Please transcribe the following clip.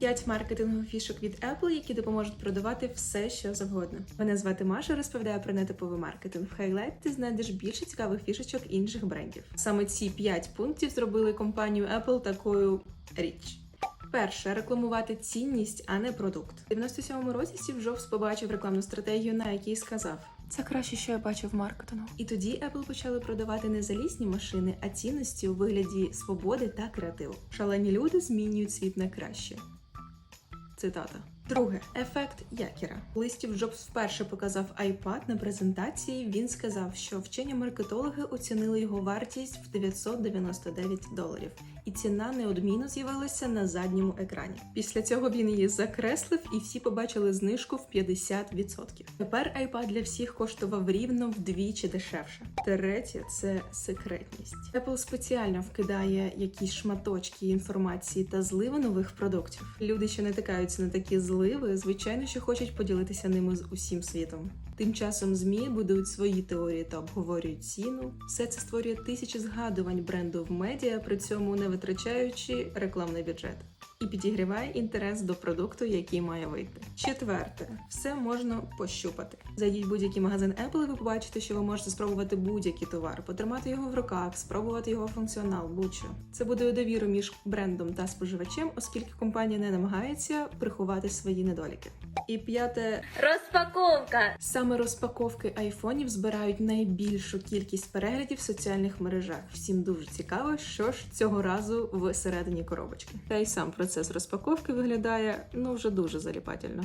П'ять маркетингових фішок від Apple, які допоможуть продавати все, що завгодно. Мене звати Маша, розповідаю про нетиповий маркетинг. В хайлайт ти знайдеш більше цікавих фішечок інших брендів. Саме ці п'ять пунктів зробили компанію Apple такою річ. Перше рекламувати цінність, а не продукт. У 97-му році Стів Джобс побачив рекламну стратегію, на якій сказав: це краще, що я бачив в маркетингу. І тоді Apple почали продавати не залізні машини, а цінності у вигляді свободи та креативу. Шалені люди змінюють світ на краще. Цитата. Друге ефект якіра. Коли Стів Джобс вперше показав iPad на презентації. Він сказав, що вчені маркетологи оцінили його вартість в 999 доларів, і ціна неодмінно з'явилася на задньому екрані. Після цього він її закреслив, і всі побачили знижку в 50%. Тепер iPad для всіх коштував рівно вдвічі дешевше. Третє це секретність. Apple спеціально вкидає якісь шматочки інформації та зливи нових продуктів. Люди, що натикаються на такі зливи, звичайно, що хочуть поділитися ними з усім світом. Тим часом ЗМІ будують свої теорії та обговорюють ціну. Все це створює тисячі згадувань бренду в медіа, при цьому не витрачаючи рекламний бюджет. І підігріває інтерес до продукту, який має вийти. Четверте, все можна пощупати. Зайдіть в будь-який магазин Apple, і ви побачите, що ви можете спробувати будь-який товар, потримати його в руках, спробувати його функціонал, будь-що. Це будує довіру між брендом та споживачем, оскільки компанія не намагається приховати свої недоліки. І п'яте, Розпаковка! Саме розпаковки айфонів збирають найбільшу кількість переглядів в соціальних мережах. Всім дуже цікаво, що ж цього разу всередині коробочки. Та й сам процес розпаковки виглядає ну вже дуже заліпательно.